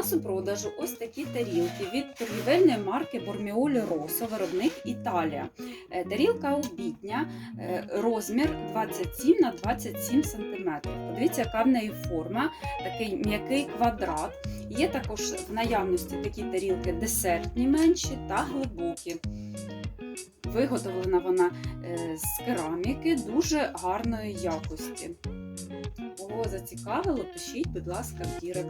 нас у продажу ось такі тарілки від торгівельної марки Борміолі Росо, виробник Італія. Е, Тарілка обідня, е, розмір 27 на 27 см. Подивіться, яка в неї форма, такий м'який квадрат. Є також в наявності такі тарілки десертні менші та глибокі. Виготовлена вона е, з кераміки дуже гарної якості кого зацікавило, пишіть, будь ласка, в Дірект.